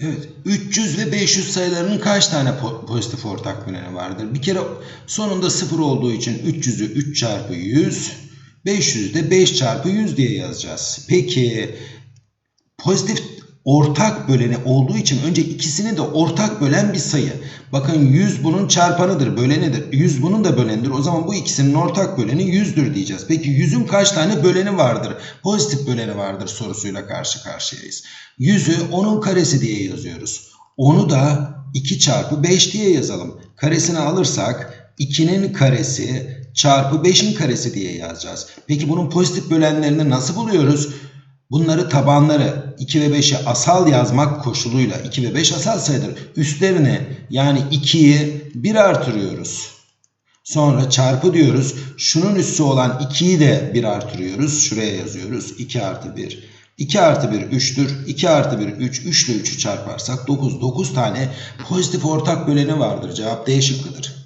Evet. 300 ve 500 sayılarının kaç tane po- pozitif ortak böleni vardır? Bir kere sonunda 0 olduğu için 300'ü 3 çarpı 100, 500'ü de 5 çarpı 100 diye yazacağız. Peki pozitif ortak böleni olduğu için önce ikisini de ortak bölen bir sayı. Bakın 100 bunun çarpanıdır, bölenidir. 100 bunun da bölenidir. O zaman bu ikisinin ortak böleni 100'dür diyeceğiz. Peki 100'ün kaç tane böleni vardır? Pozitif böleni vardır sorusuyla karşı karşıyayız. 100'ü 10'un karesi diye yazıyoruz. Onu da 2 çarpı 5 diye yazalım. Karesini alırsak 2'nin karesi çarpı 5'in karesi diye yazacağız. Peki bunun pozitif bölenlerini nasıl buluyoruz? Bunları tabanları 2 ve 5'i asal yazmak koşuluyla 2 ve 5 asal sayıdır. Üstlerine yani 2'yi 1 artırıyoruz. Sonra çarpı diyoruz. Şunun üssü olan 2'yi de 1 artırıyoruz. Şuraya yazıyoruz. 2 artı 1. 2 artı 1 3'tür. 2 artı 1 3. 3 ile 3'ü çarparsak 9. 9 tane pozitif ortak böleni vardır. Cevap D şıkkıdır.